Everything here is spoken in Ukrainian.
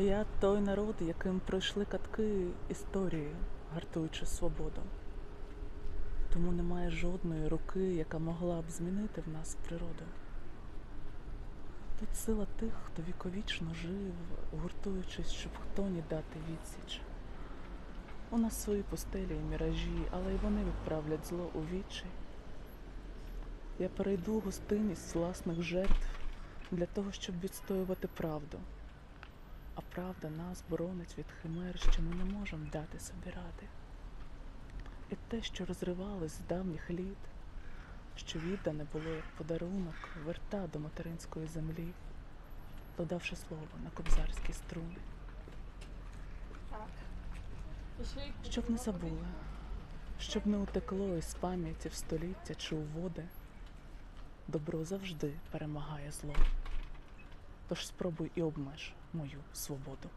Я той народ, яким пройшли катки історії, гартуючи свободу. Тому немає жодної руки, яка могла б змінити в нас природу. Тут сила тих, хто віковічно жив, гуртуючись, щоб хто ні дати відсіч. У нас свої пустелі і міражі, але й вони відправлять зло у вічі. Я перейду гостинність власних жертв для того, щоб відстоювати правду. Правда нас боронить від химер, що ми не можемо дати собі ради. І те, що розривалось з давніх літ, що віддане було як подарунок, верта до материнської землі, додавши слово на кобзарські струни. Щоб не забули, щоб не утекло із пам'яті в століття чи у води, добро завжди перемагає зло. Тож спробуй і обмеж мою свободу.